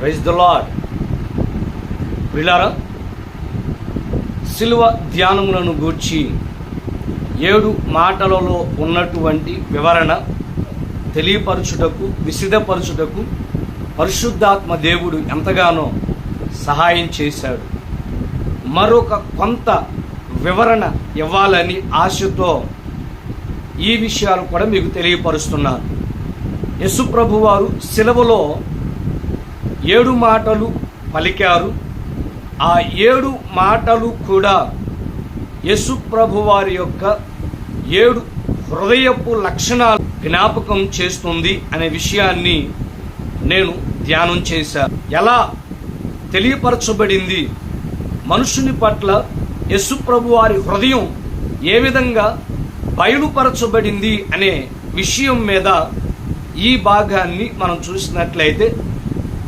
Praise the lord విలారా సిలువ ధ్యానములను గూర్చి ఏడు మాటలలో ఉన్నటువంటి వివరణ తెలియపరచుటకు విసిదపరచుటకు పరిశుద్ధాత్మ దేవుడు ఎంతగానో సహాయం చేశాడు. మరొక కొంత వివరణ ఇవ్వాలని ఆశతో ఈ విషయాలు కూడా మీకు తెలియపరుస్తున్నాను. యశుప్రభు వారు సిలవలో ఏడు మాటలు పలికారు. ఆ ఏడు మాటలు కూడా యశుప్రభు వారి యొక్క ఏడు హృదయపు లక్షణాలు జ్ఞాపకం చేస్తుంది అనే విషయాన్ని నేను ధ్యానం చేశాను ఎలా? తెలియపరచబడింది. మనుషుని పట్ల యశుప్రభు వారి హృదయం ఏ విధంగా బయలుపరచబడింది అనే విషయం మీద ఈ భాగాన్ని మనం చూసినట్లయితే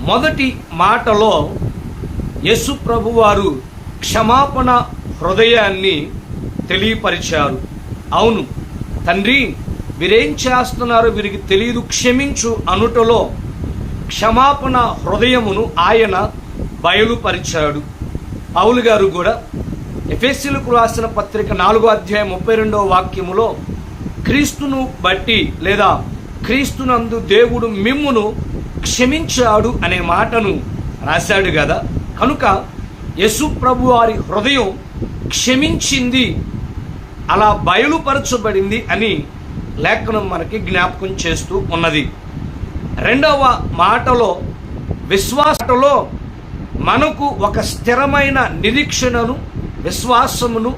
మొదటి మాటలో యేసు ప్రభువారు క్షమాపణ హృదయాన్ని తెలియపరిచారు. అవును తండ్రి వీరేం చేస్తున్నారో వీరికి తెలియదు క్షమించు అనుటలో క్షమాపణ హృదయమును ఆయన బయలుపరిచాడు. పౌలు గారు కూడా ఎఫెస్సీలకు రాసిన పత్రిక నాలుగో అధ్యాయం ముప్పై రెండవ వాక్యములో క్రీస్తును బట్టి లేదా క్రీస్తునందు దేవుడు మిమ్మును క్షమించాడు అనే మాటను రాశాడు కదా. కనుక యశు ప్రభు వారి హృదయం క్షమించింది అలా బయలుపరచబడింది అని లేఖనం మనకి జ్ఞాపకం చేస్తూ ఉన్నది. రెండవ మాటలో విశ్వాసలో మనకు ఒక స్థిరమైన నిరీక్షణను విశ్వాసమును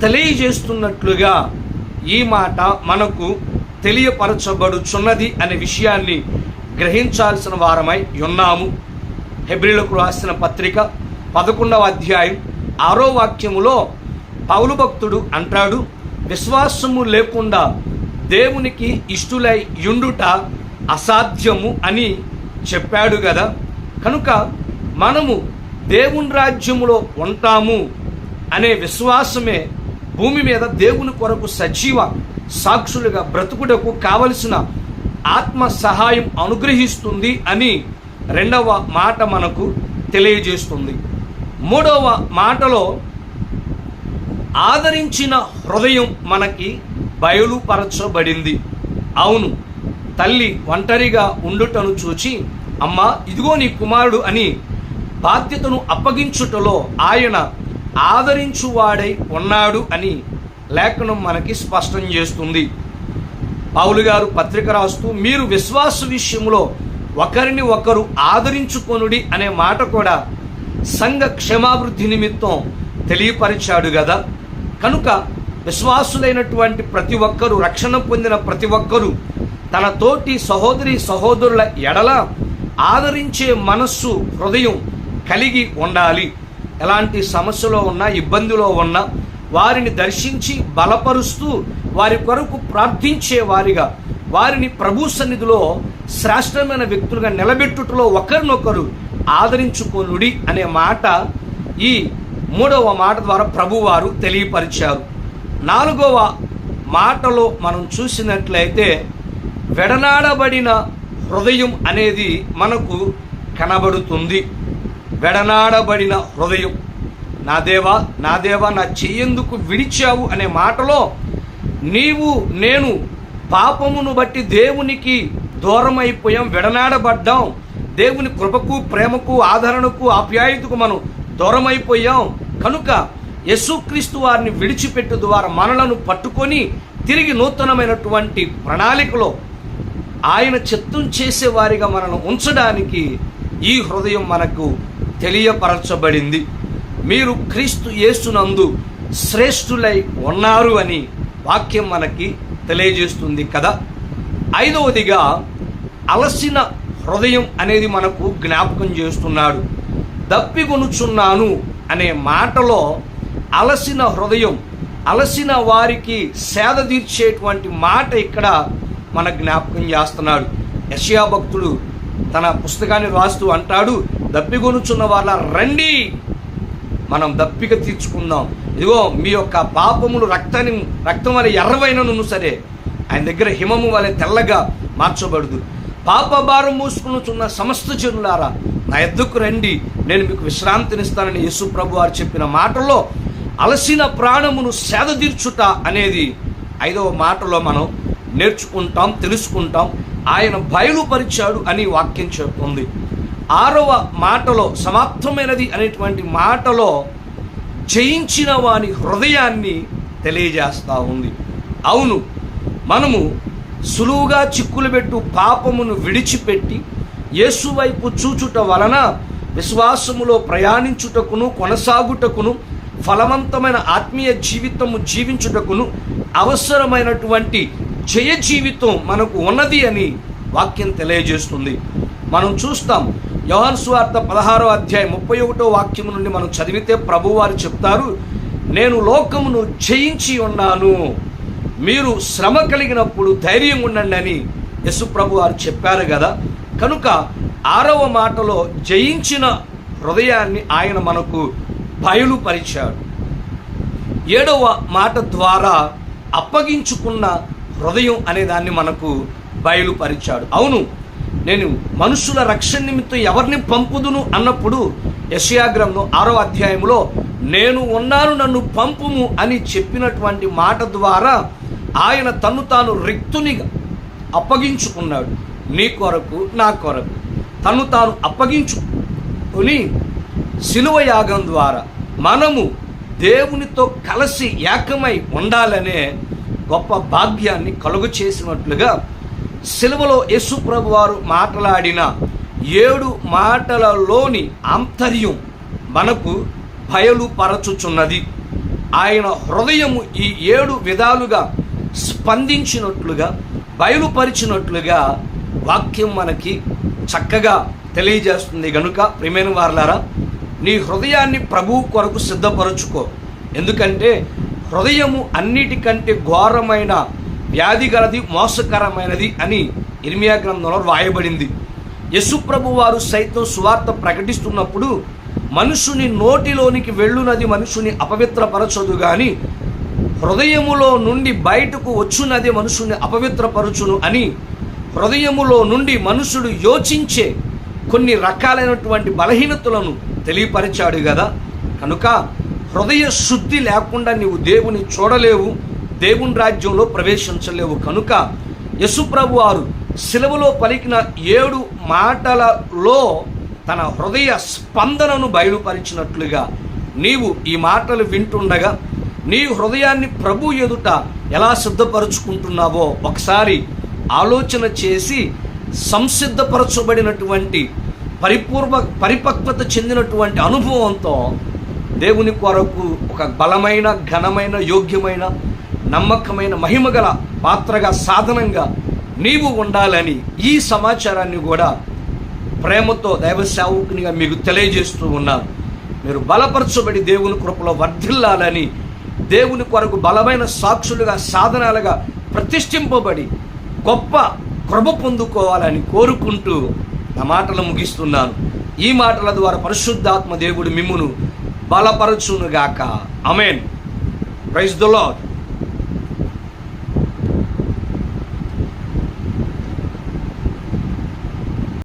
తెలియజేస్తున్నట్లుగా ఈ మాట మనకు తెలియపరచబడుచున్నది అనే విషయాన్ని గ్రహించాల్సిన వారమై ఉన్నాము. హెబ్రిలకు రాసిన పత్రిక పదకొండవ అధ్యాయం ఆరో వాక్యములో పౌలు భక్తుడు అంటాడు విశ్వాసము లేకుండా దేవునికి ఇష్టులై యుండుట అసాధ్యము అని చెప్పాడు కదా కనుక మనము దేవుని రాజ్యములో ఉంటాము అనే విశ్వాసమే భూమి మీద దేవుని కొరకు సజీవ సాక్షులుగా బ్రతుకుటకు కావలసిన ఆత్మ సహాయం అనుగ్రహిస్తుంది అని రెండవ మాట మనకు తెలియజేస్తుంది. మూడవ మాటలో ఆదరించిన హృదయం మనకి బయలుపరచబడింది. అవును తల్లి ఒంటరిగా ఉండుటను చూచి అమ్మ ఇదిగో నీ కుమారుడు అని బాధ్యతను అప్పగించుటలో ఆయన ఆదరించువాడై ఉన్నాడు అని లేఖనం మనకి స్పష్టం చేస్తుంది. పౌలు గారు పత్రిక రాస్తూ మీరు విశ్వాస విషయంలో ఒకరిని ఒకరు ఆదరించుకొనుడి అనే మాట కూడా సంఘ క్షమాభివృద్ధి నిమిత్తం తెలియపరిచాడు కదా కనుక విశ్వాసులైనటువంటి ప్రతి ఒక్కరూ రక్షణ పొందిన ప్రతి ఒక్కరూ తన తోటి సహోదరి సహోదరుల ఎడల ఆదరించే మనస్సు హృదయం కలిగి ఉండాలి. ఎలాంటి సమస్యలో ఉన్నా ఇబ్బందిలో ఉన్నా వారిని దర్శించి బలపరుస్తూ వారి కొరకు ప్రార్థించే వారిగా వారిని ప్రభు సన్నిధిలో శ్రేష్టమైన వ్యక్తులుగా నిలబెట్టుటలో ఒకరినొకరు ఆదరించుకొనుడి అనే మాట ఈ మూడవ మాట ద్వారా ప్రభువారు తెలియపరిచారు. నాలుగవ మాటలో మనం చూసినట్లయితే వెడనాడబడిన హృదయం అనేది మనకు కనబడుతుంది. వెడనాడబడిన హృదయం. నా దేవా నా దేవా నా చెయ్యందుకు విడిచావు అనే మాటలో నీవు నేను పాపమును బట్టి దేవునికి దూరం అయిపోయాం విడనాడబడ్డాం. దేవుని కృపకు ప్రేమకు ఆదరణకు ఆప్యాయతకు మనం దూరమైపోయాం. కనుక యశుక్రీస్తు వారిని విడిచిపెట్టు ద్వారా మనలను పట్టుకొని తిరిగి నూతనమైనటువంటి ప్రణాళికలో ఆయన చిత్తం చేసేవారిగా మనల్ని ఉంచడానికి ఈ హృదయం మనకు తెలియపరచబడింది. మీరు క్రీస్తు యేసునందు శ్రేష్ఠులై ఉన్నారు అని వాక్యం మనకి తెలియజేస్తుంది కదా. ఐదవదిగా అలసిన హృదయం అనేది మనకు జ్ఞాపకం చేస్తున్నాడు. దప్పికొనుచున్నాను అనే మాటలో అలసిన హృదయం అలసిన వారికి సేద తీర్చేటువంటి మాట ఇక్కడ మన జ్ఞాపకం చేస్తున్నాడు. యషయా భక్తుడు తన పుస్తకాన్ని రాస్తూ అంటాడు దప్పిగొనుచున్న వాళ్ళ రండి మనం దప్పిక తీర్చుకుందాం. ఇదిగో మీ యొక్క పాపములు రక్తాన్ని రక్తం వల్ల ఎర్రవైనను సరే ఆయన దగ్గర హిమము వలె తెల్లగా మార్చబడదు. పాప భారం మూసుకునుచున్న సమస్త జనులారా నా ఎద్దుకు రండి నేను మీకు విశ్రాంతినిస్తానని యేసు ప్రభు వారు చెప్పిన మాటలో అలసిన ప్రాణమును సేదతీర్చుట అనేది ఐదవ మాటలో మనం నేర్చుకుంటాం తెలుసుకుంటాం. ఆయన బయలుపరిచాడు అని వాక్యం చెప్తుంది. ఆరవ మాటలో సమాప్తమైనది అనేటువంటి మాటలో జయించిన వాని హృదయాన్ని తెలియజేస్తూ ఉంది. అవును మనము సులువుగా చిక్కులు పెట్టు పాపమును విడిచిపెట్టి యేసు వైపు చూచుట వలన విశ్వాసములో ప్రయాణించుటకును కొనసాగుటకును ఫలవంతమైన ఆత్మీయ జీవితము జీవించుటకును అవసరమైనటువంటి జయ జీవితం మనకు ఉన్నది అని వాక్యం తెలియజేస్తుంది. మనం చూస్తాం యోహన్ సువార్త పదహారో అధ్యాయం ముప్పై ఒకటో వాక్యం నుండి మనం చదివితే ప్రభువారు చెప్తారు నేను లోకమును జయించి ఉన్నాను. మీరు శ్రమ కలిగినప్పుడు ధైర్యం ఉండండి అని యశు ప్రభు వారు చెప్పారు కదా. కనుక ఆరవ మాటలో జయించిన హృదయాన్ని ఆయన మనకు బయలుపరిచాడు. ఏడవ మాట ద్వారా అప్పగించుకున్న హృదయం అనే దాన్ని మనకు బయలుపరిచాడు. అవును నేను మనుషుల రక్షణ నిమిత్తం ఎవరిని పంపుదును అన్నప్పుడు యశయాగ్రంథం ఆరో అధ్యాయంలో నేను ఉన్నాను నన్ను పంపుము అని చెప్పినటువంటి మాట ద్వారా ఆయన తను తాను రిక్తునిగా అప్పగించుకున్నాడు. నీ కొరకు నా కొరకు. తను తాను అప్పగించుకుని శిలువ యాగం ద్వారా మనము దేవునితో కలిసి ఏకమై ఉండాలనే గొప్ప భాగ్యాన్ని కలుగు చేసినట్లుగా సెలవులో యేసు ప్రభు వారు మాట్లాడిన ఏడు మాటలలోని ఆంతర్యం మనకు బయలుపరచుచున్నది ఆయన హృదయము ఈ ఏడు విధాలుగా స్పందించినట్లుగా బయలుపరిచినట్లుగా వాక్యం మనకి చక్కగా తెలియజేస్తుంది. గనుక ప్రిమైన వార్లారా నీ హృదయాన్ని ప్రభువు కొరకు సిద్ధపరచుకో. ఎందుకంటే హృదయము అన్నిటికంటే ఘోరమైన వ్యాధి గలది మోసకరమైనది అని ఇర్మియా గ్రంథంలో వ్రాయబడింది. యశుప్రభు వారు సైతం సువార్త ప్రకటిస్తున్నప్పుడు మనుషుని నోటిలోనికి వెళ్ళునది మనుషుని అపవిత్రపరచదు కానీ హృదయములో నుండి బయటకు వచ్చునది మనుషుని అపవిత్రపరచును అని హృదయములో నుండి మనుషుడు యోచించే కొన్ని రకాలైనటువంటి బలహీనతలను తెలియపరిచాడు కదా కనుక హృదయ శుద్ధి లేకుండా నీవు దేవుని చూడలేవు. దేవుని రాజ్యంలో ప్రవేశించలేవు. కనుక యశుప్రభు వారు సిలువలో పలికిన ఏడు మాటలలో తన హృదయ స్పందనను బయలుపరిచినట్లుగా నీవు ఈ మాటలు వింటుండగా నీ హృదయాన్ని ప్రభు ఎదుట ఎలా సిద్ధపరచుకుంటున్నావో ఒకసారి ఆలోచన చేసి సంసిద్ధపరచబడినటువంటి పరిపూర్వ పరిపక్వత చెందినటువంటి అనుభవంతో దేవుని కొరకు ఒక బలమైన ఘనమైన యోగ్యమైన నమ్మకమైన మహిమగల పాత్రగా సాధనంగా నీవు ఉండాలని ఈ సమాచారాన్ని కూడా ప్రేమతో దైవ సేవకునిగా మీకు తెలియజేస్తూ ఉన్నారు మీరు బలపరచబడి దేవుని కృపలో వర్ధిల్లాలని దేవుని కొరకు బలమైన సాక్షులుగా సాధనాలుగా ప్రతిష్ఠింపబడి గొప్ప కృప పొందుకోవాలని కోరుకుంటూ నా మాటలు ముగిస్తున్నాను. ఈ మాటల ద్వారా పరిశుద్ధాత్మ దేవుడు మిమ్మును బలపరచునుగాక. Amen praise the lord